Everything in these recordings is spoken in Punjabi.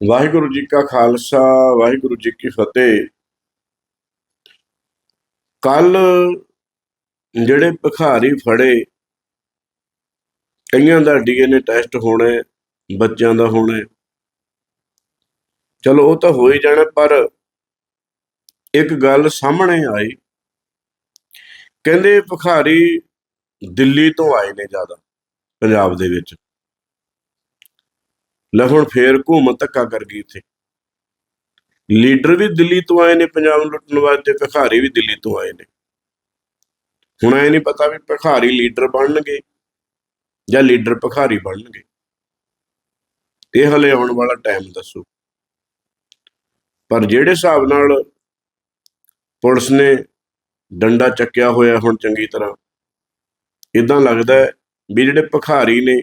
ਵਾਹਿਗੁਰੂ ਜੀ ਕਾ ਖਾਲਸਾ, ਵਾਹਿਗੁਰੂ ਜੀ ਕੀ ਫਤਿਹ। ਕੱਲ ਜਿਹੜੇ ਭਿਖਾਰੀ ਫੜੇ, ਕਈਆਂ ਦਾ ਡੀਐਨਏ ਟੈਸਟ ਹੋਣਾ ਬੱਚਿਆਂ ਦਾ ਹੋਣਾ ਚਲੋ, ਉਹ ਤਾਂ ਹੋ ਹੀ ਜਾਣਾ, ਪਰ ਇੱਕ ਗੱਲ ਸਾਹਮਣੇ ਆਈ। ਕਹਿੰਦੇ ਭਿਖਾਰੀ ਦਿੱਲੀ ਤੋਂ ਆਏ ਨੇ ਜ਼ਿਆਦਾ, ਪੰਜਾਬ ਦੇ ਵਿੱਚ। ਲੈ ਹੁਣ ਫੇਰ ਘੁੰਮ ਧੱਕਾ ਕਰ ਗਈ ਇੱਥੇ ਲੀਡਰ ਵੀ ਦਿੱਲੀ ਤੋਂ ਆਏ ਨੇ, ਪੰਜਾਬ ਨੂੰ ਲੁੱਟਣ ਵਾਸਤੇ, ਭਿਖਾਰੀ ਵੀ ਦਿੱਲੀ ਤੋਂ ਆਏ ਨੇ। ਹੁਣ ਇਹ ਨਹੀਂ ਪਤਾ ਵੀ ਭਿਖਾਰੀ ਲੀਡਰ ਬਣਨਗੇ ਜਾਂ ਲੀਡਰ ਭਿਖਾਰੀ ਬਣਨਗੇ। ਇਹ ਹਲੇ ਆਉਣ ਵਾਲਾ ਟਾਈਮ ਦੱਸੋ। ਪਰ ਜਿਹੜੇ ਹਿਸਾਬ ਨਾਲ ਪੁਲਿਸ ਨੇ ਡੰਡਾ ਚੱਕਿਆ ਹੋਇਆ ਹੁਣ ਚੰਗੀ ਤਰ੍ਹਾਂ ਇਦਾਂ ਲੱਗਦਾ ਵੀ ਜਿਹੜੇ ਭਿਖਾਰੀ ਨੇ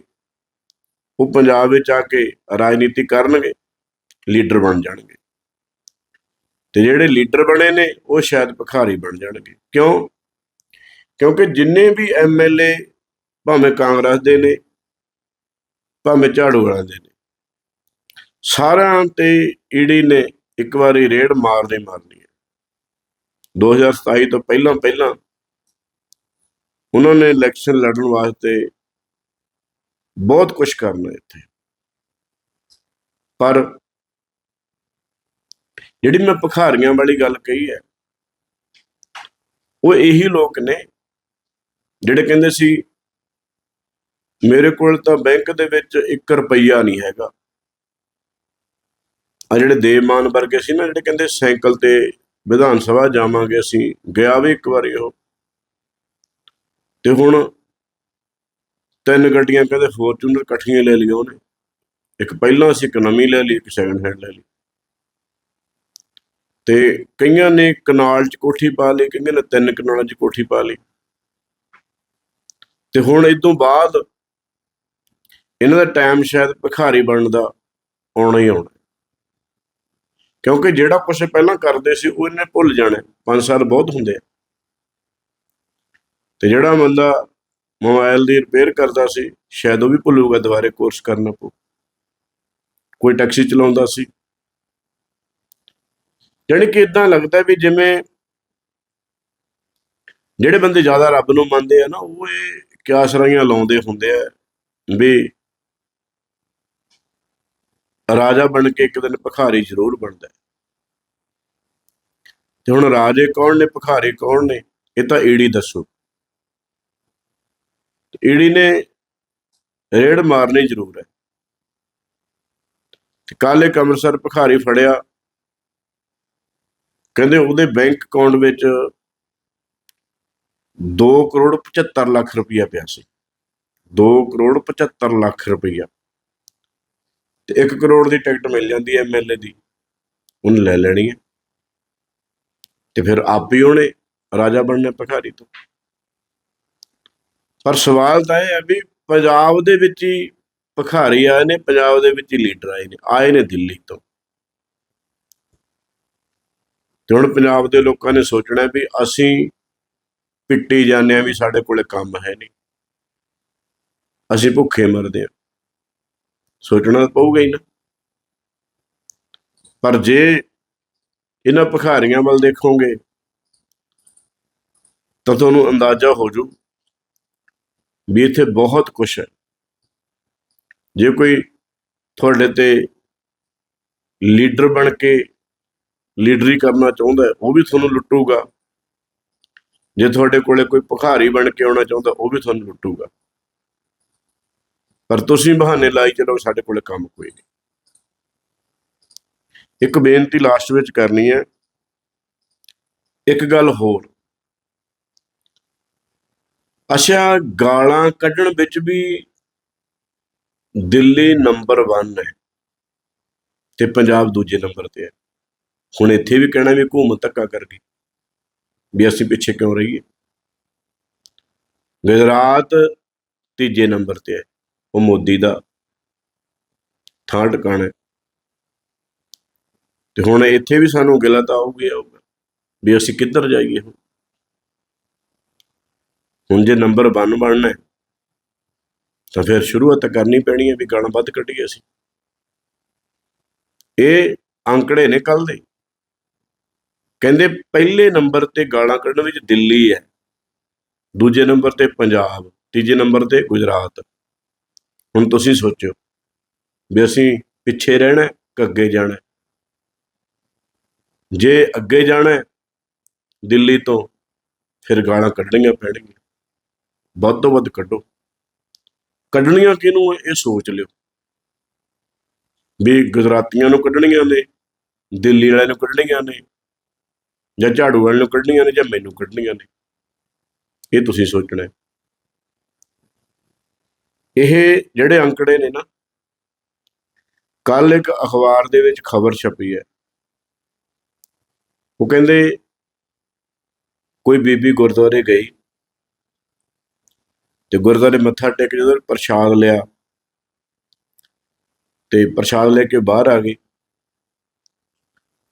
ਉਹ ਪੰਜਾਬ ਵਿੱਚ ਆ ਕੇ ਰਾਜਨੀਤੀ ਕਰਨਗੇ, ਲੀਡਰ ਬਣ ਜਾਣਗੇ। ਤੇ ਜਿਹੜੇ ਲੀਡਰ ਬਣੇ ਨੇ, ਉਹ ਸ਼ਾਇਦ ਭਖਾਰੀ ਬਣ ਜਾਣਗੇ। ਕਿਉਂ? ਕਿਉਂਕਿ ਜਿੰਨੇ ਵੀ ਐਮਐਲਏ ਭਾਵੇਂ ਕਾਂਗਰਸ ਦੇ ਨੇ, ਭਾਵੇਂ ਝਾੜੂ ਵਾਲਿਆਂ ਦੇ ਨੇ, ਸਾਰਿਆਂ ਤੇ ਈਡੀ ਨੇ ਇੱਕ ਵਾਰੀ ਰੇਡ ਮਾਰਦੇ ਮਾਰਨੀ ਹੈ। 2027 ਤੋਂ ਪਹਿਲਾਂ ਪਹਿਲਾਂ ਉਹਨਾਂ ਨੇ ਇਲੈਕਸ਼ਨ ਲੜਨ ਵਾਸਤੇ ਬਹੁਤ ਕੁਝ ਕਰਨਾ ਇੱਥੇ। ਪਰ ਜਿਹੜੀ ਮੈਂ ਭਖਾਰੀਆਂ ਵਾਲੀ ਗੱਲ ਕਹੀ ਹੈ, ਉਹ ਇਹੀ ਲੋਕ ਨੇ ਜਿਹੜੇ ਕਹਿੰਦੇ ਸੀ, ਮੇਰੇ ਕੋਲ ਤਾਂ ਬੈਂਕ ਦੇ ਵਿੱਚ 1 ਰੁਪਈਆ ਨਹੀਂ ਹੈਗਾ। ਆ ਜਿਹੜੇ ਦੇਵਮਾਨ ਵਰਗੇ ਸੀ ਨਾ, ਜਿਹੜੇ ਕਹਿੰਦੇ ਸਾਈਕਲ ਤੇ ਵਿਧਾਨ ਸਭਾ ਜਾਵਾਂਗੇ ਅਸੀਂ, ਗਿਆ ਵੀ ਇੱਕ ਵਾਰੀ ਉਹ। ਤੇ ਹੁਣ ਤਿੰਨ ਗੱਡੀਆਂ ਕਹਿੰਦੇ ਫੋਰਚੂਨਰ ਇਕੱਠੀਆਂ ਲੈ ਲਈਆਂ ਉਹਨੇ। ਇੱਕ ਪਹਿਲਾਂ ਸੀ, ਇੱਕ ਨਵੀਂ ਲੈ ਲਈ, ਇੱਕ ਸੈਕੰਡ ਹੈਂਡ ਲੈ ਲਈ। ਤੇ ਕਈਆਂ ਨੇ ਕਨਾਲ 'ਚ ਕੋਠੀ ਪਾ ਲਈ, ਕਈਆਂ ਨੇ ਤਿੰਨ ਕਨਾਲਾਂ 'ਚ ਕੋਠੀ ਪਾ ਲਈ। ਤੇ ਹੁਣ ਇਸ ਤੋਂ ਬਾਅਦ ਇਹਨਾਂ ਦਾ ਟਾਈਮ ਸ਼ਾਇਦ ਭਿਖਾਰੀ ਬਣਨ ਦਾ ਆਉਣਾ ਹੀ ਆਉਣਾ। ਕਿਉਂਕਿ ਜਿਹੜਾ ਕੁਝ ਪਹਿਲਾਂ ਕਰਦੇ ਸੀ, ਉਹ ਇਹਨੇ ਭੁੱਲ ਜਾਣਾ। 5 ਸਾਲ ਬਹੁਤ ਹੁੰਦੇ ਆ। ਤੇ ਜਿਹੜਾ ਬੰਦਾ ਮੋਬਾਈਲ ਦੀ ਰਿਪੇਅਰ ਕਰਦਾ ਸੀ, ਸ਼ਾਇਦ ਉਹ ਵੀ ਭੁੱਲੂਗਾ ਦੁਬਾਰੇ ਕੋਰਸ ਕਰਨਾ ਪਊ ਕੋਈ ਟੈਕਸੀ ਚਲਾਉਂਦਾ ਸੀ। ਜਾਣੀ ਕਿ ਇਦਾਂ ਲੱਗਦਾ ਵੀ ਜਿਵੇਂ ਜਿਹੜੇ ਬੰਦੇ ਜ਼ਿਆਦਾ ਰੱਬ ਨੂੰ ਮੰਨਦੇ ਆ ਨਾ, ਉਹ ਇਹ ਕਿਆਸਰਾਈਆਂ ਲਾਉਂਦੇ ਹੁੰਦੇ ਆ ਵੀ ਰਾਜਾ ਬਣ ਕੇ ਇੱਕ ਦਿਨ ਭਖਾਰੀ ਜ਼ਰੂਰ ਬਣਦਾ ਤੇ ਹੁਣ ਰਾਜੇ ਕੌਣ ਨੇ, ਭਖਾਰੀ ਕੌਣ ਨੇ, ਇਹ ਤਾਂ ਏੜੀ ਦੱਸੋ। ਈੜੀ ਨੇ ਰੇਡ ਮਾਰਨੀ ਜ਼ਰੂਰ ਹੈ। ਤੇ ਕੱਲ੍ਹ ਇੱਕ ਅੰਮ੍ਰਿਤਸਰ ਭਿਖਾਰੀ ਫੜਿਆ। ਕਹਿੰਦੇ ਉਹਦੇ ਬੈਂਕ ਅਕਾਊਂਟ ਵਿੱਚ 2 ਕਰੋੜ 75 ਲੱਖ ਰੁਪਇਆ ਪਿਆ ਸੀ। 2 ਕਰੋੜ 75 ਲੱਖ ਰੁਪਇਆ ਤੇ 1 ਕਰੋੜ ਦੀ ਟਿਕਟ ਮਿਲ ਜਾਂਦੀ ਹੈ ਐਮਐਲਏ ਦੀ। ਉਹਨੇ ਲੈ ਲੈਣੀ ਹੈ। ਤੇ ਫਿਰ ਆਪ ਹੀ ਉਹਨੇ ਰਾਜਾ ਬਣਨਾ ਭਿਖਾਰੀ ਤੋਂ। ਪਰ ਸਵਾਲ ਤਾਂ ਇਹ ਹੈ ਵੀ ਪੰਜਾਬ ਦੇ ਵਿੱਚ ਹੀ ਭਿਖਾਰੀ ਆਏ ਨੇ, ਪੰਜਾਬ ਦੇ ਵਿੱਚ ਹੀ ਲੀਡਰ ਆਏ ਨੇ ਆਏ ਨੇ ਦਿੱਲੀ ਤੋਂ। ਤੇ ਹੁਣ ਪੰਜਾਬ ਦੇ ਲੋਕਾਂ ਨੇ ਸੋਚਣਾ ਵੀ ਅਸੀਂ ਪਿੱਟੀ ਜਾਂਦੇ ਆ ਵੀ ਸਾਡੇ ਕੋਲੇ ਕੰਮ ਹੈ ਨਹੀਂ। ਅਸੀਂ ਭੁੱਖੇ ਮਰਦੇ ਆ ਸੋਚਣਾ ਪਊਗਾ ਹੀ ਨਾ। ਪਰ ਜੇ ਇਹਨਾਂ ਭਿਖਾਰੀਆਂ ਵੱਲ ਦੇਖੋਗੇ, ਤਾਂ ਤੁਹਾਨੂੰ ਅੰਦਾਜ਼ਾ ਹੋ ਜੂ ਵੀ ਇੱਥੇ ਬਹੁਤ ਕੁਝ ਹੈ। ਜੇ ਕੋਈ ਤੁਹਾਡੇ ਤੇ ਲੀਡਰ ਬਣ ਕੇ ਲੀਡਰੀ ਕਰਨਾ ਚਾਹੁੰਦਾ ਉਹ ਵੀ ਤੁਹਾਨੂੰ ਲੁੱਟੂਗਾ। ਜੇ ਤੁਹਾਡੇ ਕੋਲੇ ਕੋਈ ਭਿਖਾਰੀ ਬਣ ਕੇ ਆਉਣਾ ਚਾਹੁੰਦਾ, ਉਹ ਵੀ ਤੁਹਾਨੂੰ ਲੁੱਟੂਗਾ। ਪਰ ਤੁਸੀਂ ਬਹਾਨੇ ਲਾਈ ਚਲੋ ਸਾਡੇ ਕੋਲੇ ਕੰਮ ਕੋਈ ਨਹੀਂ। ਇੱਕ ਬੇਨਤੀ ਲਾਸਟ ਵਿੱਚ ਕਰਨੀ ਹੈ। ਇੱਕ ਗੱਲ ਹੋਰ। ਅੱਛਾ, ਗਾਲਾਂ ਕੱਢਣ ਵਿੱਚ ਵੀ ਦਿੱਲੀ ਨੰਬਰ 1 ਹੈ ਤੇ ਪੰਜਾਬ ਦੂਜੇ ਨੰਬਰ ਤੇ ਹੈ। ਹੁਣ ਇੱਥੇ ਵੀ ਕਹਿਣਾ ਵੀ ਹਕੂਮਤ ਧੱਕਾ ਕਰ ਗਈ ਵੀ ਅਸੀਂ ਪਿੱਛੇ ਕਿਉਂ ਰਹੀਏ? ਗੁਜਰਾਤ ਤੀਜੇ ਨੰਬਰ ਤੇ ਹੈ। ਉਹ ਮੋਦੀ ਦਾ ਥਾਂ ਟਿਕਾਣਾ ਹੈ। ਤੇ ਹੁਣ ਇੱਥੇ ਵੀ ਸਾਨੂੰ ਗਿਲਾ ਤਾਂ ਆਊਗੀ ਆਊਗਾ ਵੀ ਅਸੀਂ ਕਿੱਧਰ ਜਾਈਏ ਹੁਣ? ਹੁਣ ਜੇ ਨੰਬਰ 1 ਬਣਨਾ ਹੈ, ਤਾਂ ਫਿਰ ਸ਼ੁਰੂਆਤ ਕਰਨੀ ਪੈਣੀ ਹੈ ਵੀ ਗਾਣਾ ਵੱਧ ਕੱਢੀਏ ਅਸੀਂ। ਇਹ ਅੰਕੜੇ ਨੇ ਕੱਲ ਦੇ। ਕਹਿੰਦੇ ਪਹਿਲੇ ਨੰਬਰ ਤੇ ਗਾਲਾਂ ਕੱਢਣ ਵਿੱਚ ਦਿੱਲੀ ਹੈ ਦੂਜੇ ਨੰਬਰ ਤੇ ਪੰਜਾਬ ਤੀਜੇ ਨੰਬਰ ਤੇ ਗੁਜਰਾਤ। ਹੁਣ ਤੁਸੀਂ ਸੋਚੋ ਵੀ ਅਸੀਂ ਪਿੱਛੇ ਰਹਿਣਾ ਕਿ ਅੱਗੇ ਜਾਣਾ ਜੇ ਅੱਗੇ ਜਾਣਾ ਦਿੱਲੀ ਤੋਂ ਫਿਰ ਗਾਲਾਂ ਕੱਢਣੀਆਂ ਪੈਣਗੀਆਂ। ਵੱਧ ਤੋਂ ਵੱਧ ਕੱਢੋ। ਕੱਢਣੀਆਂ ਕਿਹਨੂੰ ਹੈ, ਇਹ ਸੋਚ ਲਿਓ। ਵੀ ਗੁਜਰਾਤੀਆਂ ਨੂੰ ਕੱਢਣੀਆਂ ਨੇ ਦਿੱਲੀ ਵਾਲਿਆਂ ਨੂੰ ਕੱਢਣੀਆਂ ਨੇ ਜਾਂ ਝਾੜੂ ਵਾਲਿਆਂ ਨੂੰ ਕੱਢਣੀਆਂ ਨੇ ਜਾਂ ਮੈਨੂੰ ਕੱਢਣੀਆਂ ਨੇ। ਇਹ ਤੁਸੀਂ ਸੋਚਣਾ ਇਹ ਜਿਹੜੇ ਅੰਕੜੇ ਨੇ ਨਾ ਕੱਲ ਇੱਕ ਅਖਬਾਰ ਦੇ ਵਿੱਚ ਖਬਰ ਛਪੀ ਹੈ। ਉਹ ਕਹਿੰਦੇ ਕੋਈ ਬੀਬੀ ਗੁਰਦੁਆਰੇ ਗਈ ਤੇ ਗੁਰਦੁਆਰੇ ਮੱਥਾ ਟੇਕ ਕੇ ਜਦੋਂ ਪ੍ਰਸ਼ਾਦ ਲਿਆ ਤੇ ਪ੍ਰਸ਼ਾਦ ਲੈ ਕੇ ਬਾਹਰ ਆ ਗਈ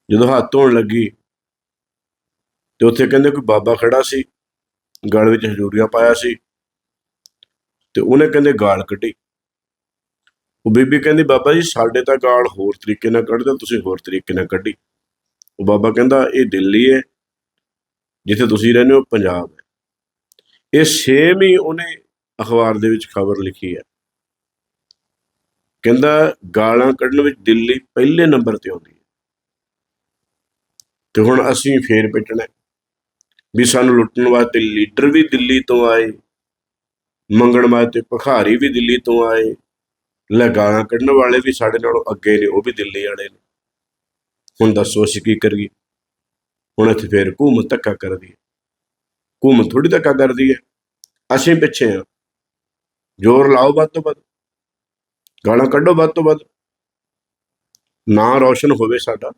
ਜਦੋਂ ਹੱਥ ਧੋਣ ਲੱਗੀ ਤੇ ਉੱਥੇ ਕਹਿੰਦੇ ਕੋਈ ਬਾਬਾ ਖੜਾ ਸੀ, ਗਲ ਵਿੱਚ ਹਜ਼ੂਰੀਆਂ ਪਾਇਆ ਸੀ ਤੇ ਉਹਨੇ ਕਹਿੰਦੇ ਗਾਲ ਕੱਢੀ। ਉਹ ਬੀਬੀ ਕਹਿੰਦੀ, ਬਾਬਾ ਜੀ, ਸਾਡੇ ਤਾਂ ਗਾਲ ਹੋਰ ਤਰੀਕੇ ਨਾਲ ਕੱਢਦੇ ਤੁਸੀਂ ਹੋਰ ਤਰੀਕੇ ਨਾਲ ਕੱਢੀ। ਉਹ ਬਾਬਾ ਕਹਿੰਦਾ, ਇਹ ਦਿੱਲੀ ਹੈ ਜਿੱਥੇ ਤੁਸੀਂ ਰਹਿੰਦੇ ਹੋ, ਪੰਜਾਬ ਹੈ ਇਹ ਸੇਮ ਹੀ ਉਹਨੇ ਅਖਬਾਰ ਦੇ ਵਿੱਚ ਖਬਰ ਲਿਖੀ ਹੈ। ਕਹਿੰਦਾ, ਗਾਲਾਂ ਕੱਢਣ ਵਿੱਚ ਦਿੱਲੀ ਪਹਿਲੇ ਨੰਬਰ ਤੇ ਆਉਂਦੀ ਹੈ। ਤੇ ਹੁਣ ਅਸੀਂ ਫੇਰ ਪਿੱਟਣਾ ਵੀ ਸਾਨੂੰ ਲੁੱਟਣ ਵਾਸਤੇ ਲੀਡਰ ਵੀ ਦਿੱਲੀ ਤੋਂ ਆਏ, ਮੰਗਣ ਵਾਸਤੇ ਭਖਾਰੀ ਵੀ ਦਿੱਲੀ ਤੋਂ ਆਏ, ਲੈ ਗਾਲਾਂ ਕੱਢਣ ਵਾਲੇ ਵੀ ਸਾਡੇ ਨਾਲੋਂ ਅੱਗੇ ਨੇ, ਉਹ ਵੀ ਦਿੱਲੀ ਵਾਲੇ ਨੇ। ਹੁਣ ਦੱਸੋ ਅਸੀਂ ਕੀ ਕਰੀਏ? ਹੁਣ ਇੱਥੇ ਫੇਰ ਹਕੂਮਤ ਧੱਕਾ ਕਰਦੀ ਹੈ। ਹਕੂਮਤ ਥੋੜੀ ਧੱਕਾ ਕਰਦੀ ਹੈ। ਅਸੀਂ ਪਿੱਛੇ ਆ ਜ਼ੋਰ ਲਾਓ ਵੱਧ ਤੋਂ ਵੱਧ। ਗਾਲਾਂ ਕੱਢੋ ਵੱਧ ਤੋਂ ਵੱਧ। ਨਾਂ ਰੌਸ਼ਨ ਹੋਵੇ ਸਾਡਾ।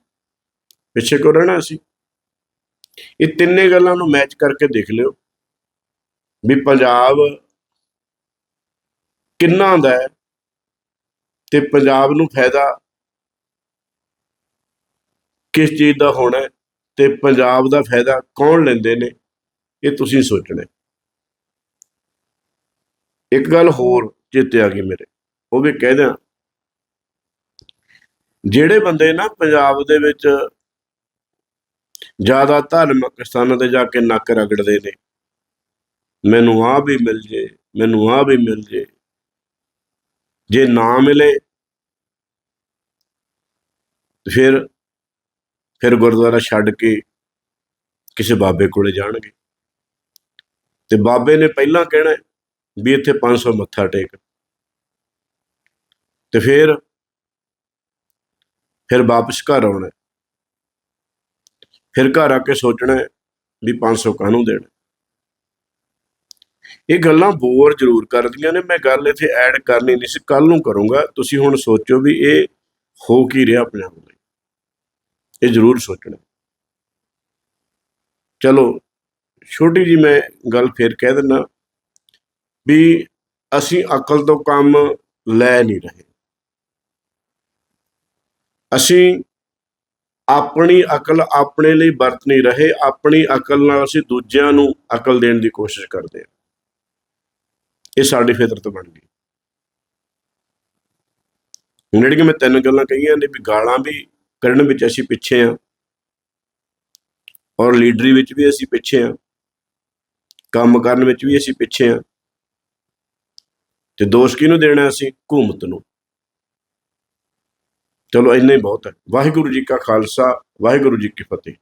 ਪਿੱਛੇ ਕਿਉਂ ਰਹਿਣਾ ਅਸੀਂ? ਇਹ ਤਿੰਨੇ ਗੱਲਾਂ ਨੂੰ ਮੈਚ ਕਰਕੇ ਦੇਖ ਲਿਓ। ਵੀ ਪੰਜਾਬ ਕਿੰਨਾ ਦਾ ਹੈ ਤੇ ਪੰਜਾਬ ਨੂੰ ਫਾਇਦਾ ਕਿਸ ਚੀਜ਼ ਦਾ ਹੋਣਾ ਹੈ ਤੇ ਪੰਜਾਬ ਦਾ ਫਾਇਦਾ ਕੌਣ ਲੈਂਦੇ ਨੇ, ਇਹ ਤੁਸੀਂ ਸੋਚਣਾ ਇੱਕ ਗੱਲ ਹੋਰ ਚੇਤੇ ਆ ਗਈ ਮੇਰੇ, ਉਹ ਵੀ ਕਹਿ ਦਿਆਂ। ਜਿਹੜੇ ਬੰਦੇ ਨਾ ਪੰਜਾਬ ਦੇ ਵਿੱਚ ਜ਼ਿਆਦਾ ਧਾਰਮਿਕ ਸਥਾਨਾਂ ਤੇ ਜਾ ਕੇ ਨੱਕ ਰਗੜਦੇ ਨੇ, ਮੈਨੂੰ ਆਹ ਵੀ ਮਿਲ ਜੇ, ਮੈਨੂੰ ਆਹ ਵੀ ਮਿਲ ਜੇ ਜੇ ਨਾ ਮਿਲੇ, ਫਿਰ ਫਿਰ ਗੁਰਦੁਆਰਾ ਛੱਡ ਕੇ ਕਿਸੇ ਬਾਬੇ ਕੋਲੇ ਜਾਣਗੇ। ਤੇ ਬਾਬੇ ਨੇ ਪਹਿਲਾਂ ਕਹਿਣਾ ਵੀ ਇੱਥੇ 500 ਮੱਥਾ ਟੇਕ। ਤੇ ਫਿਰ ਫਿਰ ਵਾਪਸ ਘਰ ਆਉਣਾ। ਫਿਰ ਘਰ ਆ ਕੇ ਸੋਚਣਾ ਹੈ ਵੀ 500 ਕਾਹਨੂੰ ਦੇਣਾ। ਇਹ ਗੱਲਾਂ ਬੋਰ ਜ਼ਰੂਰ ਕਰਦੀਆਂ ਨੇ। ਮੈਂ ਗੱਲ ਇੱਥੇ ਐਡ ਕਰਨੀ ਨਹੀਂ ਸੀ। ਕੱਲ ਨੂੰ ਕਰੂੰਗਾ। ਤੁਸੀਂ ਹੁਣ ਸੋਚੋ ਵੀ ਇਹ ਹੋ ਕੀ ਰਿਹਾ ਪੰਜਾਬ ਲਈ। ਇਹ ਜ਼ਰੂਰ ਸੋਚਣਾ। ਚਲੋ, ਛੋਟੀ ਜੀ ਮੈਂ ਗੱਲ ਫੇਰ ਕਹਿ ਦਿੰਦਾ। ਵੀ ਅਸੀਂ ਅਕਲ ਤੋਂ ਕੰਮ ਲੈ ਨਹੀਂ ਰਹੇ। ਅਸੀਂ ਆਪਣੀ ਅਕਲ ਆਪਣੇ ਲਈ ਵਰਤ ਨਹੀਂ ਰਹੇ, ਆਪਣੀ ਅਕਲ ਨਾਲ ਅਸੀਂ ਦੂਜਿਆਂ ਨੂੰ ਅਕਲ ਦੇਣ ਦੀ ਕੋਸ਼ਿਸ਼ ਕਰਦੇ ਹਾਂ। ਇਹ ਸਾਡੀ ਫਿਤਰਤ ਬਣ ਗਈ। ਹੁਣ ਜਿਹੜੀਆਂ ਮੈਂ ਤਿੰਨ ਗੱਲਾਂ ਕਹੀਆਂ ਨੇ ਵੀ ਗਾਲਾਂ ਵੀ ਕਰਨ ਵਿੱਚ ਅਸੀਂ ਪਿੱਛੇ ਆ ਔਰ ਲੀਡਰੀ ਵਿੱਚ ਵੀ ਅਸੀਂ ਪਿੱਛੇ ਆ ਕੰਮ ਕਰਨ ਵਿੱਚ ਵੀ ਅਸੀਂ ਪਿੱਛੇ ਆ ਤੇ ਦੋਸ਼ ਕਿਹਨੂੰ ਦੇਣਾ ਅਸੀਂ? ਹਕੂਮਤ ਨੂੰ। ਚਲੋ ਇੰਨਾ ਹੀ ਬਹੁਤ ਹੈ। ਵਾਹਿਗੁਰੂ ਜੀ ਕਾ ਖਾਲਸਾ, ਵਾਹਿਗੁਰੂ ਜੀ ਕੀ ਫਤਿਹ।